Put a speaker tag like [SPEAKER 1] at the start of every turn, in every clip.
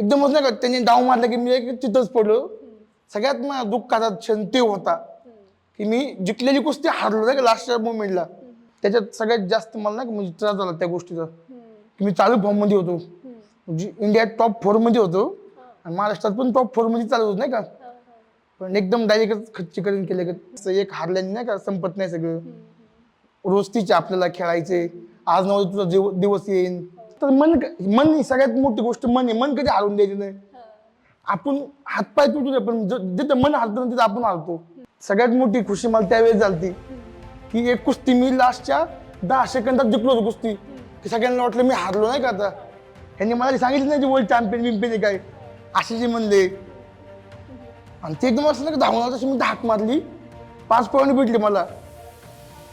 [SPEAKER 1] एकदमच नाही का त्यांनी डाव मारला की मी एक तिथंच पडलो. सगळ्यात माझ्या दुःखाचा क्षण ते होता की मी जिंकलेली कुस्ती हारलो नाही का लास्टच्या मुवमेंटला त्याच्यात सगळ्यात जास्त मला नाही का म्हणजे त्रास झाला त्या गोष्टीचा. की मी चालू फॉर्ममध्ये होतो. म्हणजे इंडियात टॉप फोरमध्ये होतो. आणि महाराष्ट्रात पण टॉप फोरमध्ये चालत होतो नाही का. पण एकदम डायरेक्ट खच्चीकरण केलं का एक हारल्याने नाही का संपत नाही सगळं. रोज तिचे आपल्याला खेळायचे. आज नव्हतं तुझा दिवस येईन. तर मन क- मन ही सगळ्यात मोठी गोष्ट मन आहे मन कधी हारून द्यायची नाही. आपण हातपाय तुटू दे पण ज- जिथं मन हारतो ना तिथं आपण हारतो सगळ्यात मोठी खुशी मला त्यावेळेस झालती की एक कुस्ती मी लास्टच्या दहा सेकंदात जिंकलो होतो कुस्ती. की सगळ्यांना वाटलं मी हारलो नाही का आता? ह्यांनी मला सांगितलं नाही वर्ल्ड चॅम्पियन बिम्पियन काय? असे जे म्हणले. आणि ते एकदम असं धावून आलं तशी मी धाक मारली. पाच पॉईंट भेटले मला.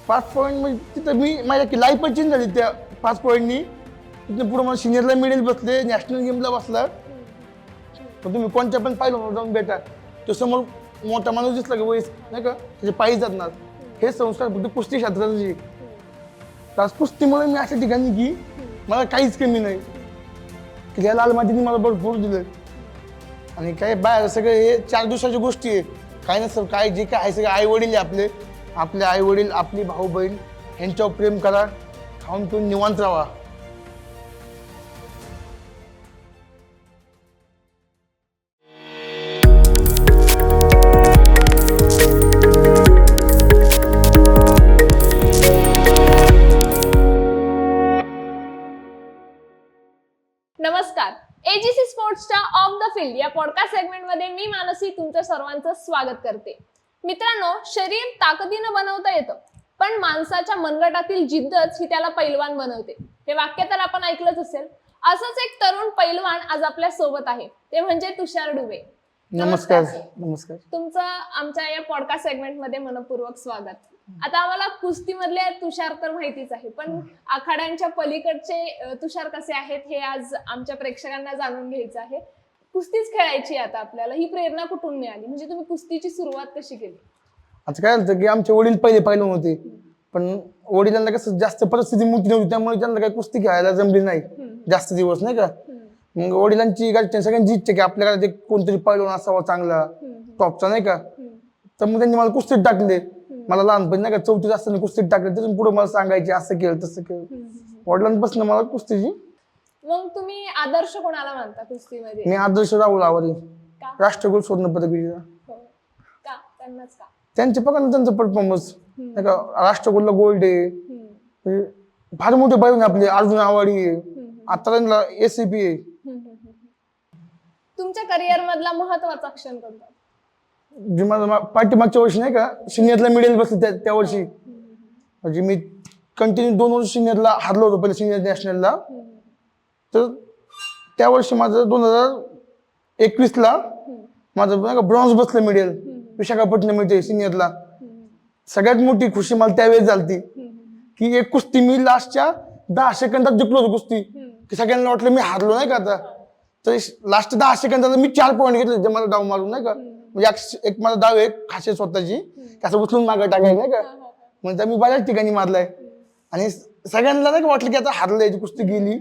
[SPEAKER 1] पाच पॉईंट म्हणजे तिथं मी माझ्या लाईफ चेंज झाली त्या पाच पॉईंटनी तिथं पुढे मला सिनियरला मिडल बसले नॅशनल गेमला बसला. पण तुम्ही कोणत्या पण पाहिलं जाऊन बेटा तो समोर मोठा माणूस दिसला की वयस नाही का? त्याचे पायी जाणार हे संस्कार फक्त कुस्ती क्षेत्राचे तर कुस्तीमुळे मी अशा ठिकाणी की मला काहीच कमी नाही. की त्या लाल मातीने मला भरपूर दिलं. आणि काय बाहेर सगळे हे चार दिवसाची गोष्टी आहे. काय नसतं काय जे काय आहे सगळे आई वडील आहे आपले. आपले आई वडील आपली भाऊ बहीण ह्यांच्यावर प्रेम करा. खाऊन पिऊन निवांत राहा.
[SPEAKER 2] एजीसी स्पोर्ट्सच्या ऑफ द फील्ड या पॉडकास्ट सेगमेंटमध्ये मी मानसी तुमचं सर्वांचं स्वागत करते. मित्रांनो शरीर ताकदीनं बनवता येतं पण माणसाच्या मनगटातील जिद्दच ही त्याला पैलवान बनवते. हे वाक्य तर आपण ऐकलंच असेल. असंच एक तरुण पैलवान आज आपल्यासोबत आहे. ते म्हणजे तुषार डुबे
[SPEAKER 1] नमस्कार.
[SPEAKER 2] नमस्कार.
[SPEAKER 1] नमस्कार.
[SPEAKER 2] तुमचं आमच्या या पॉडकास्ट सेगमेंटमध्ये मनपूर्वक स्वागत. आता आम्हाला कुस्तीमधले तुषार तर माहितीच आहे पण आखाड्यांच्या पलीकडचे तुषार कसे आहेत हे आज आमच्या प्रेक्षकांना जाणून घ्यायचं आहे. कुस्तीच खेळायची आता आपल्याला ही प्रेरणा कुठून मिळाली? म्हणजे तुम्ही कुस्तीची सुरुवात कशी केली?
[SPEAKER 1] आता काय झालं की आमचे वडील पहिले पाहिलं होते पण वडिलांना कसं जास्त परिस्थिती मोठी नव्हती त्यामुळे त्यांना काही कुस्ती खेळायला जमली नाही जास्त दिवस नाही का? मग वडिलांची सगळ्यांची इच्छा की आपल्याकडे ते कोणतरी पैलवान असावा चांगला टॉपचा नाही का? तर मग त्यांनी मला कुस्तीत टाकले. मला लहानपणी नाही का चौथीत असताना कुस्तीत टाकले त्यातून पुढे मला सांगायचे असं केलं तसं केलं. वडिलांपासून मला कुस्तीची
[SPEAKER 2] मग तुम्ही आदर्श कोणाला मानता कुस्तीमध्ये?
[SPEAKER 1] मी आदर्श राहुल आवारी.
[SPEAKER 2] का?
[SPEAKER 1] राष्ट्रकुल स्वर्ण पदक विजेता.
[SPEAKER 2] हो. का? त्यांनाच का?
[SPEAKER 1] त्यांचे बघा ना त्यांचा परफॉर्मन्स नाही का राष्ट्रकुलला गोल्ड आहे.
[SPEAKER 2] हम्म.
[SPEAKER 1] म्हणजे फार मोठे आहे आपले अर्जुन आवाडी आहे. आता त्यांना एसीपी आहे.
[SPEAKER 2] हम्म, हम्म, हम्म. तुमच्या करिअर मधला महत्त्वाचा क्षण कोणता?
[SPEAKER 1] जे माझं पाठी पाठीमागच्या वर्षी नाही का सिनियरला मिळेल बसले त्या त्या वर्षी. म्हणजे मी कंटिन्यू दोन वर्ष सिनियरला हारलो होतो पहिले सिनियर नॅशनलला तर त्या वर्षी माझं दोन हजार एकवीसला माझं नाही का ब्रॉन्झ बसलं मिळेल विशाखापट्टणम मिळते सिनियरला सगळ्यात मोठी खुशी मला त्यावेळेस झालती की एक कुस्ती मी लास्टच्या दहा सेकंदात जिंकलो होतो कुस्ती. की सगळ्यांना वाटलं मी हारलो नाही का आता. तर लास्ट दहा सेकंदात मी चार पॉईंट घेतले ते मला डाव मारून नाही का. म्हणजे एक- एक माझा डाव आहे खासियत स्वतःची. की असं उचलून मागं टाकायचं नाही का? म्हणजे मी बऱ्याच ठिकाणी मारलाय. आणि सगळ्यांना नाही का वाटलं की आता हारलं याची कुस्ती गेली.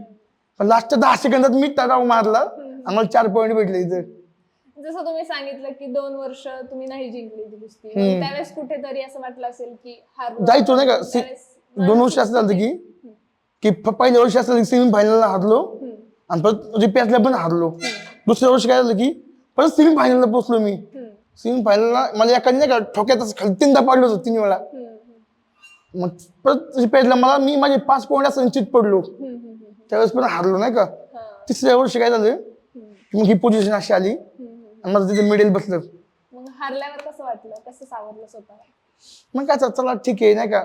[SPEAKER 1] पण लास्टच्या दहा सेकंदात मी त्या डाव मारला आणि मला चार पॉईंट भेटले इथं.
[SPEAKER 2] जसं तुम्ही सांगितलं की दोन वर्ष तुम्ही नाही जिंकली ती कुस्ती. त्यावेळेस कुठेतरी असं वाटलं असेल की हार
[SPEAKER 1] जायचो नाही का? दोन वर्ष असं झालं की की पहिल्या वर्षी असं सेमी फायनलला हारलो. आणि परत रिपेअरला पण हारलो. दुसऱ्या वर्षी काय झालं की परत सेमी फायनलला पोहोचलो मी. सेमी फायनलला मला एखादी नाही का ठोक्यात असं खाली तीनदा पाडलो होतो तीन वेळा. मग परत मला मी माझे पाच पॉईंट असं निश्चित पडलो त्यावेळेस पण हारलो नाही का? तिसऱ्या वर्षी काय झालं? की मग ही पोझिशन अशी आली. आणि माझं तिथे मिडेल बसलं.
[SPEAKER 2] मग हारल्यावर कसं वाटलं? कसं सावरलं
[SPEAKER 1] मग काय चला ठीक आहे नाही का?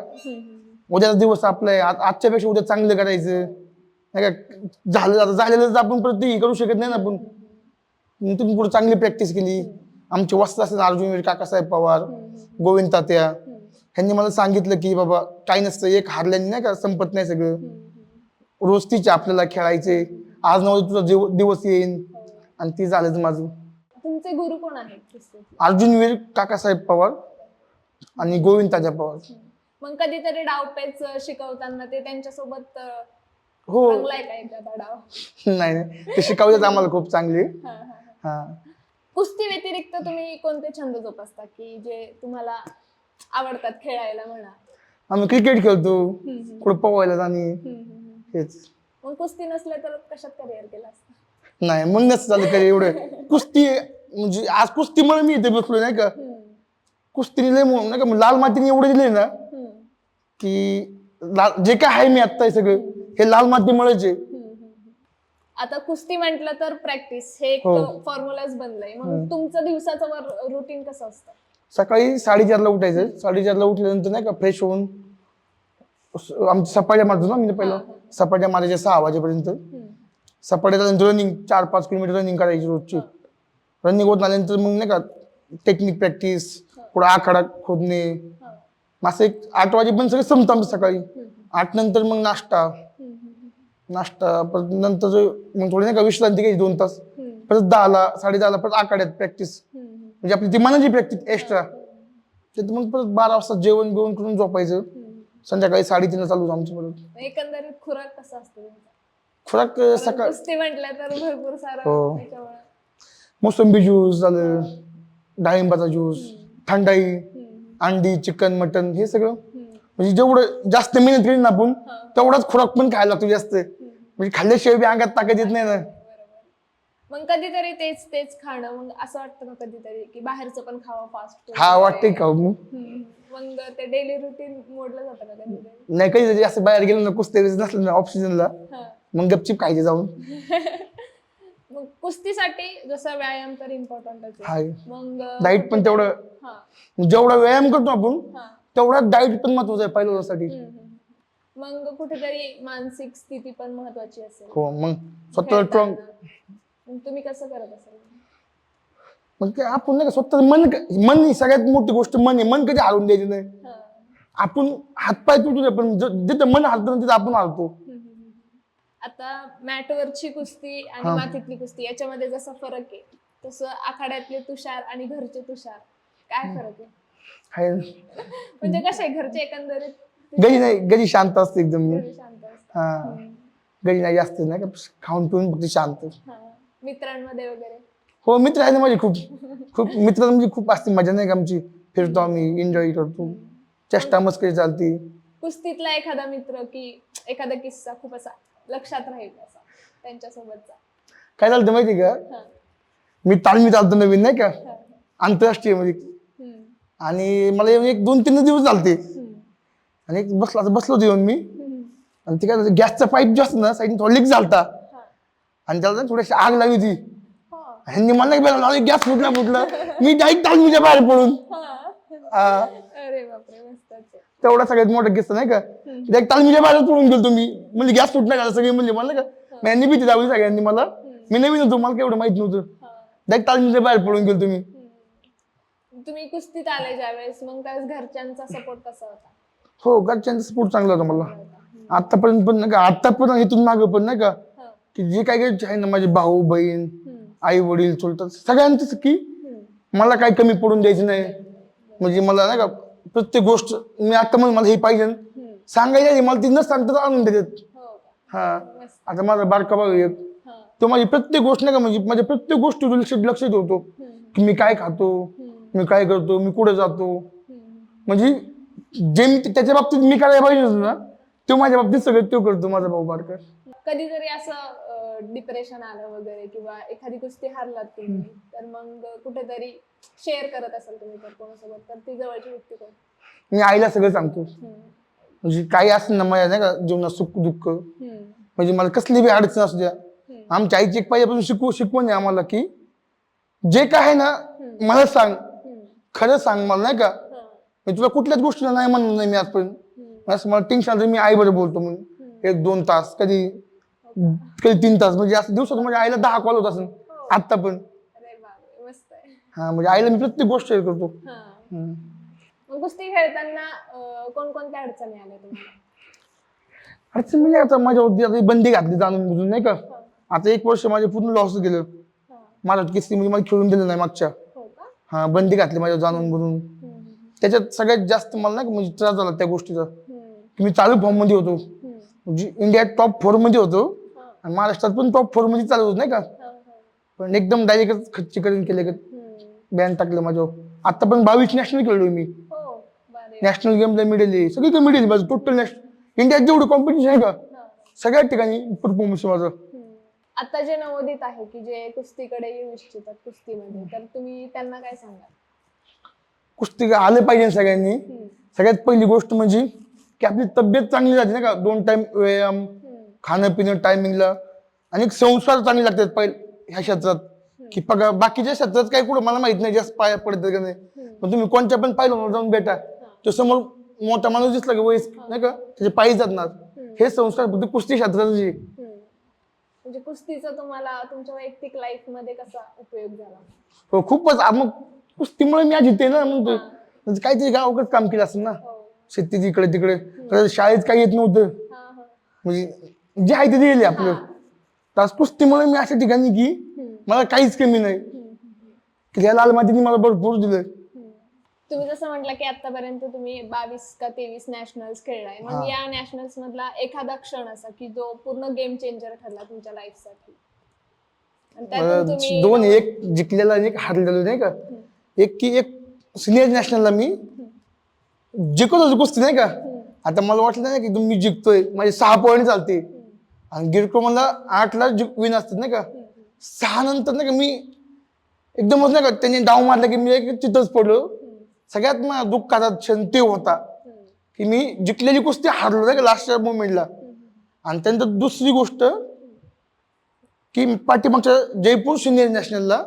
[SPEAKER 1] उद्याचा दिवस आपला आहे आजच्यापेक्षा उद्या चांगलं करायचं. नाही का? झालं झालेलं आपण परत करू शकत नाही ना आपण. तुम्ही पुढे चांगली प्रॅक्टिस केली. आमचे वस्त्र असतात अर्जुन वीर, काकासाहेब पवार गोविंद तात्या. ह्यांनी मला सांगितलं की बाबा काही नसतं एक हारल्याने नाही का संपत नाही सगळं. रोज तिचे आपल्याला खेळायचे. आज नव्हतं तुझा जीव दिवस येईन. आणि ती झालंच माझं.
[SPEAKER 2] तुमचे गुरु कोण आहेत कुस्तीत?
[SPEAKER 1] अर्जुन वीर काकासाहेब पवार आणि गोविंद तात्या पवार.
[SPEAKER 2] मग कधीतरी डावपेच शिकवताना ते त्यांच्यासोबत
[SPEAKER 1] हो. नाही नाही. ते शिकवतात आम्हाला खूप चांगली.
[SPEAKER 2] हा. कुस्ती व्यतिरिक्त तुम्ही कोणते छंद जोपासता की जे तुम्हाला आवडतात खेळायला म्हणा?
[SPEAKER 1] आम्ही क्रिकेट खेळतो कुठं पोवायला जाणे. हेच.
[SPEAKER 2] मग कुस्ती नसल्या तर कशात करिअर केलं असतं?
[SPEAKER 1] नाही मग नसतं झालं कधी एवढं. कुस्ती म्हणजे आज कुस्तीमुळे मी इथे बसलो नाही का?
[SPEAKER 2] हम्म,
[SPEAKER 1] कुस्तीने लय मो- नाही का लाल मातीने एवढं दिले ना
[SPEAKER 2] हम्म,
[SPEAKER 1] की लाल जे काय आहे मी आत्ता हे सगळं हे लाल मातीमुळेच आहे.
[SPEAKER 2] आता कुस्ती म्हटलं तर प्रॅक्टिस हे एक
[SPEAKER 1] हो.
[SPEAKER 2] फॉर्म्युलाच बनलंय. मग तुमचं दिवसाचं रुटीन कसं असतं?
[SPEAKER 1] सकाळी साडेचारला उठायचं. साडेचारला उठल्यानंतर नाही का फ्रेश होऊन स- आमच्या सपाट्या मारतो ना मी पहिलं. सपाट्या मारायच्या सहा वाजेपर्यंत.
[SPEAKER 2] हम्म,
[SPEAKER 1] सपाट्या झाल्यानंतर रनिंग चार पाच किलोमीटर रनिंग करायची रोजची. रनिंग होत आल्यानंतर मग नाही का टेक्निक प्रॅक्टिस पुढे आखाडा खोदणे.
[SPEAKER 2] हा.
[SPEAKER 1] मग असं एक आठ वाजेपर्यंत सगळं संपतं आमचं सकाळी.
[SPEAKER 2] हम्म,
[SPEAKER 1] आठ नंतर मग नाश्ता. नाश्ता परत नंतर जो- मग थोडी नाही का विश्रांती घ्यायची दोन तास. परत दहाला साडे दहाला परत आखाड्यात प्रॅक्टिस म्हणजे आपली ती मनाची प्रॅक्टिस एक्स्ट्रा तिथं मग परत बारा वाजता जेवण बिवण करून झोपायचं. संध्याकाळी साडेतीनला चालू होतं आमचं परत.
[SPEAKER 2] एकंदरीत खुराक कसा असतो?
[SPEAKER 1] खुराक सकाळ
[SPEAKER 2] कुस्ती म्हटलं तर भरपूर सारं
[SPEAKER 1] हो. मोसंबी ज्यूस झालं डाळिंबाचा ज्यूस थंडाई अंडी चिकन मटन हे सगळं. म्हणजे जेवढं जास्त मेहनत केली ना आपण. तेवढाच खुराक पण खायला लागतो जास्त. म्हणजे खाल्ल्याशिवाय बी अंगात ताकद येत नाही ना.
[SPEAKER 2] मग कधीतरी तेच तेच खाणं मग असं वाटतं का कधीतरी की बाहेरचं पण खावं फास्ट
[SPEAKER 1] हा वाटतंय का मग.
[SPEAKER 2] मग ते डेली रुटीन मोडलं जातं का कधीतरी?
[SPEAKER 1] नाही कधी जरी असं बाहेर गेलं ना कुस्ते नसलं ना ऑक्सिजनला
[SPEAKER 2] हा.
[SPEAKER 1] मग गपचिप खायचे जाऊन.
[SPEAKER 2] मग कुस्तीसाठी जसा व्यायाम तर इम्पॉर्टंटच आहे.
[SPEAKER 1] हाय.
[SPEAKER 2] मग
[SPEAKER 1] डाईट पण तेवढं.
[SPEAKER 2] हा.
[SPEAKER 1] जेवढा व्यायाम करतो आपण
[SPEAKER 2] हा.
[SPEAKER 1] तेवढा डाईट पण महत्त्वाचा आहे
[SPEAKER 2] हम्म. मग कुठेतरी मानसिक स्थिती पण महत्वाची असेल.
[SPEAKER 1] हो मग स्वतः स्ट्रॉंग
[SPEAKER 2] तुम्ही कसं करत असाल?
[SPEAKER 1] मग काय आपण नाही का स्वतः मन मन ही सगळ्यात मोठी गोष्ट मन आहे. मन कधी हरवून द्यायची नाही.
[SPEAKER 2] हा.
[SPEAKER 1] आपण हातपाय तुटू पण जिथं मन हरतं ना तिथं आपण
[SPEAKER 2] हम्म. आता मॅटवरची कुस्ती आणि. मातीतली कुस्ती याच्यामध्ये जसा फरक आहे तसं आखाड्यातले तुषार आणि घरचे तुषार. काय फरक आहे?
[SPEAKER 1] हाय.
[SPEAKER 2] म्हणजे कसे घरचे एकंदरीत?
[SPEAKER 1] गडी नाही गडी शांत असते एकदम. मी
[SPEAKER 2] घरी शांत असतात
[SPEAKER 1] हा.
[SPEAKER 2] हम्म.
[SPEAKER 1] नाही जास्त नाही का? खाऊन पिऊन फक्त शांत.
[SPEAKER 2] हा. मित्रांमध्ये वगैरे?
[SPEAKER 1] हो मित्र आहे ना माझे खूप. खूप मित्र म्हणजे खूप असते मजा नाही का आमची? फिरतो आम्ही एन्जॉय करतो. चेष्टा मस्करी चालती.
[SPEAKER 2] कुस्तीतला एखादा मित्र की एखादा किस्सा खूप असा लक्षात राहील असा त्यांच्यासोबतचा?
[SPEAKER 1] काय झालं माहिती का?
[SPEAKER 2] हा.
[SPEAKER 1] मी तालमी चालतो नवीन नाही का?
[SPEAKER 2] हा. आंतरराष्ट्रीयमध्ये.
[SPEAKER 1] आणि मला येऊन एक दोन तीन दिवस झालते. आणि एक बसला बसलो होतो येऊन मी. आणि ते काय गॅसचा पाईप जो असतो ना साईड थोडा लीक झालता. आणि त्याला थोडीशी आग लागली होती. ह्यांनी मला नाही गॅस फुटला फुटला. मी डायरेक्ट तालमीच्या बाहेर पडून. तेवढा सगळ्यात मोठा किस्सा नाही का? डायरेक्ट तालमीच्या बाहेर पडून गेलो तुम्ही म्हणजे गॅस फुटला का? सगळे म्हणजे मला का? यांनी भीती दावली सगळ्यांनी मला. मी नवीन होतो मला काय एवढं माहीत नव्हतं. डायरेक्ट तालमीच्या बाहेर पडून गेलो तुम्ही.
[SPEAKER 2] तुम्ही कुस्तीत आले ज्यावेळेस मग त्यावेळेस घरच्यांचा सपोर्ट कसा होता
[SPEAKER 1] हो घरच्यांचा सपोर्ट चांगला होता मला आतापर्यंत पण नाही का आतापर्यंत इथून मागं पण नाही का
[SPEAKER 2] हा.
[SPEAKER 1] की जे काही काही आहे ना माझे भाऊ बहीण. आई वडील चुलतात सगळ्यांचंच की. मला काही कमी पडून द्यायचं नाही म्हणजे मला नाही का प्रत्येक गोष्ट मी आता म्हणून मला हे पाहिजे. सांगायचं मला ती न सांगता आणून देतात
[SPEAKER 2] हो
[SPEAKER 1] हा आता माझा बारका भाऊ एक. तो माझी प्रत्येक गोष्ट नाही का म्हणजे माझ्या प्रत्येक गोष्टी लक्ष लक्ष ठेवतो. की मी काय खातो. मी काय करतो मी कुठे जातो. म्हणजे जे मी त्याच्या बाबतीत मी करायला पाहिजे होतं ना तो माझ्या बाबतीत सगळं तो करतो माझा भाऊ बारका
[SPEAKER 2] कधीतरी असं डिप्रेशन आलं वगैरे किंवा एखादी कुस्ती हारलात तुम्ही तर मग कुठेतरी शेअर करत असाल तुम्ही तर कोणासोबत तर ती जवळची व्यक्ती कोण
[SPEAKER 1] मी आईला सगळं सांगतो. म्हणजे काही असेल ना माझ्या नाही का जीवनात सुख दुःख. म्हणजे मला कसली बी अडचण असू द्या. आमच्या आईची एक पाहिजेपासून शिकवू शिकवण आहे आम्हाला की जे काय आहे ना मला सांग. खरं सांग मला नाही का?
[SPEAKER 2] हा.
[SPEAKER 1] मी तुला कुठल्याच गोष्टीला नाही म्हणलं नाही मी आजपर्यंत. असं मला टेन्शन आलं मी आईबरोबर बोलतो म्हणून. एक दोन तास कधी कधी तीन तास म्हणजे असं दिवसात माझ्या आईला दहा कॉल होत असेल आत्ता पण. हा म्हणजे आईला मी प्रत्येक गोष्ट शेअर करतो.
[SPEAKER 2] हा. कुस्ती खेळताना कोणकोणत्या अडचणी आल्या तुम्हाला?
[SPEAKER 1] अडचण म्हणजे आता ही बंदी घातली जाणून बुजून नाही का? आता एक वर्ष माझे पूर्ण लॉस गेलं.
[SPEAKER 2] हा.
[SPEAKER 1] माझ्या किस्ती म्हणजे मला खेळून दिलं नाही मागच्या.
[SPEAKER 2] हो
[SPEAKER 1] बंदी घातली माझ्या जाणून बुजून.
[SPEAKER 2] हम्म.
[SPEAKER 1] त्याच्यात सगळ्यात जास्त मला नाही का म्हणजे त्रास झाला त्या गोष्टीचा. मी चालू फॉर्ममध्ये होतो. म्हणजे इंडियात टॉप फोरमध्ये होतो. आणि महाराष्ट्रात पण टॉप फोरमध्ये चालत होत नाही का. पण एकदम डायरेक्ट खच्चीकरण केले. बॅन टाकलं माझं आता पण बावीस नॅशनल खेळलोय मी. नॅशनल गेमला मिळेल सगळीकडे मिळेल माझं टोटल नॅशनल इंडियात जेवढं कॉम्पिटिशन आहे का. सगळ्या ठिकाणी परफॉर्मन्स माझं.
[SPEAKER 2] आता जे नवोदित आहे की जे कुस्तीकडे येऊ इच्छितात कुस्तीमध्ये तर तुम्ही त्यांना काय सांगाल?
[SPEAKER 1] कुस्ती आलं पाहिजे सगळ्यांनी. सगळ्यात पहिली गोष्ट म्हणजे की आपली तब्येत चांगली राहते ना का? दोन टाइम व्यायाम. खाणं पिणं टायमिंगला आणि संस्कार चांगले लागतात पहिले ह्या क्षेत्रात. की बघा बाकीच्या क्षेत्रात काही कुठं मला माहीत नाही जास्त पाया पडत का नाही. पण तुम्ही कोणत्या पण पाहिलं जाऊन भेटा. तो समोर मोठा माणूस दिसला की वयस नाही का? त्याचे पायी जाणार हे संस्कार फक्त कुस्ती क्षेत्राचे
[SPEAKER 2] हम्म. म्हणजे कुस्तीचा तुम्हाला तुमच्या वैयक्तिक लाईफमध्ये कसा उपयोग झाला?
[SPEAKER 1] हो खूपच. आ, मग कुस्तीमुळे मी आज इथे ना म्हणतो म्हणजे काहीतरी गावाकडे काम केलं असेल ना?
[SPEAKER 2] हो.
[SPEAKER 1] शेतीत इकडे तिकडे. तर शाळेत काही येत नव्हतं.
[SPEAKER 2] हा हा.
[SPEAKER 1] म्हणजे जे आहे ते दिले आपलं. तर आज कुस्तीमुळे मी अशा ठिकाणी की
[SPEAKER 2] हम्म.
[SPEAKER 1] मला काहीच कमी नाही.
[SPEAKER 2] हम्म.
[SPEAKER 1] की त्या लाल मातीने मला भरपूर दिलं.
[SPEAKER 2] तुम्ही जसं म्हटलं की आतापर्यंत तुम्ही बावीस का तेवीस नॅशनल्स खेळलाय मग
[SPEAKER 1] हा.
[SPEAKER 2] या नॅशनल्स मधला एखादा क्षण असा की जो पूर्ण गेम चेंजर ठरला तुमच्या लाईफसाठी? आणि त्यातून
[SPEAKER 1] अं,
[SPEAKER 2] तुम्ही
[SPEAKER 1] दोन एक जिंकलेला आणि एक हारलेला नाही का? एक की एक सिनियर नॅशनलला मी जिंकत कुस्ती नाही का? आता मला वाटलं नाही की तुम्ही जिंकतोय माझे सहा पॉईंट चालते. आणि गिरको मला आठला विन असतात नाही का? सहा नंतर नाही का मी एकदमच नाही का त्यांनी डाव मारला की मी एक तिथंच पडलो. सगळ्यात मला दुःखाचा क्षण ते होता की मी जिंकलेली कुस्ती हारलो नाही का लास्टच्या मोमेंटला आणि त्यानंतर दुसरी गोष्ट की पाठीमागच्या जयपूर सिनियर नॅशनलला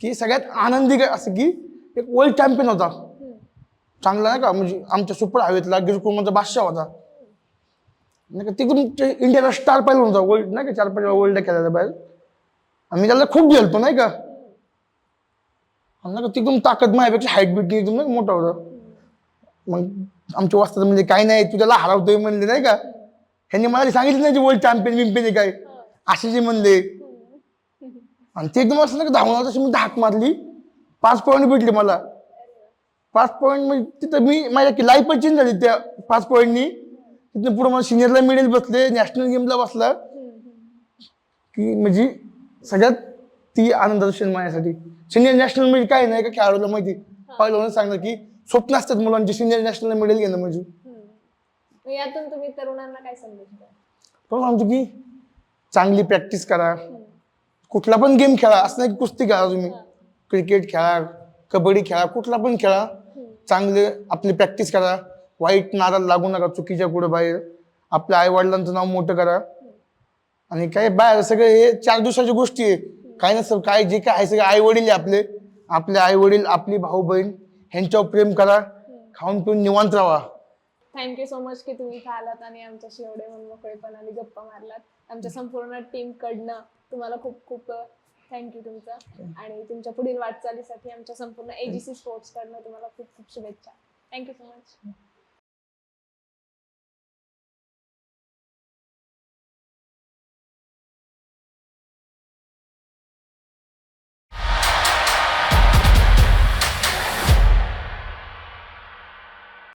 [SPEAKER 1] की सगळ्यात आनंदी काय असं की एक वर्ल्ड चॅम्पियन होता. चांगला नाही का? म्हणजे आमच्या सुपर हवेतला गिरकुमाचा बादशाह होता. नाही का? तिकडून ते इंडियाला स्टार पाहिलं होता. वर्ल्ड नाही का? चार पाच वर्ल्ड खेळायला बाहेर. आम्ही त्याला खूप गेलतो नाही का? म्हणलं का तिकडून ताकद माझ्यापेक्षा हाईट बीट एकदम नाही मोठा होता. मग आमच्या वाजता म्हणजे काही नाही तुझ्याला हरवतोय म्हणले नाही का? ह्यांनी मला सांगितलं नाही वर्ल्ड चॅम्पियन विम्पियन आहे काय? असे जे म्हणले. आणि ते एकदम असं ना धावणार तशी मी धाक मारली. पाच पॉईंट भेटले मला. पाच पॉईंट म्हणजे तिथं मी माझ्या लाईफच चेंज झाली त्या पाच पॉईंटनी तिथून पुढे मला सिनियरला मेडल बसले नॅशनल गेमला बसला. की म्हणजे सगळ्यात ती आनंदाचा क्षण माझ्यासाठी. सिनियर नॅशनल म्हणजे काय नाही का खेळाडूला माहिती? पहिलं सांगणार की स्वप्न असतात मुलांचे सिनियर नॅशनल मेडल घेणं म्हणजे.
[SPEAKER 2] यातून तुम्ही तरुणांना काय संदेश द्याल?
[SPEAKER 1] पण सांगतो की चांगली प्रॅक्टिस करा. कुठला पण गेम खेळा. असं नाही की कुस्ती खेळा तुम्ही. क्रिकेट खेळा कबड्डी खेळा कुठला पण खेळा. चांगले आपली प्रॅक्टिस करा. वाईट नाराज लागू नका चुकीच्या पुढे बाहेर. आपल्या आई वडिलांचं नाव मोठं करा. आणि काय बाहेर सगळे हे चार दिवसाच्या गोष्टी आहे. काय नसतं काय जे काय आहे सगळे आई वडील आहे आपले. आपले आई वडील आपली भाऊ बहीण ह्यांच्यावर प्रेम करा. खाऊन पिऊन निवांत राहा.
[SPEAKER 2] थँक्यू सो मच की तुम्ही इथं आलात आणि आमच्याशी एवढे मनमोकळेपणाने गप्पा मारलात. आमच्या संपूर्ण टीम कडनं तुम्हाला खूप खूप थँक्यू तुमचं. आणि तुमच्या पुढील वाटचालीसाठी आमच्या संपूर्ण एजीसी स्पोर्ट्स कडनं तुम्हाला खूप खूप शुभेच्छा. Thank you so much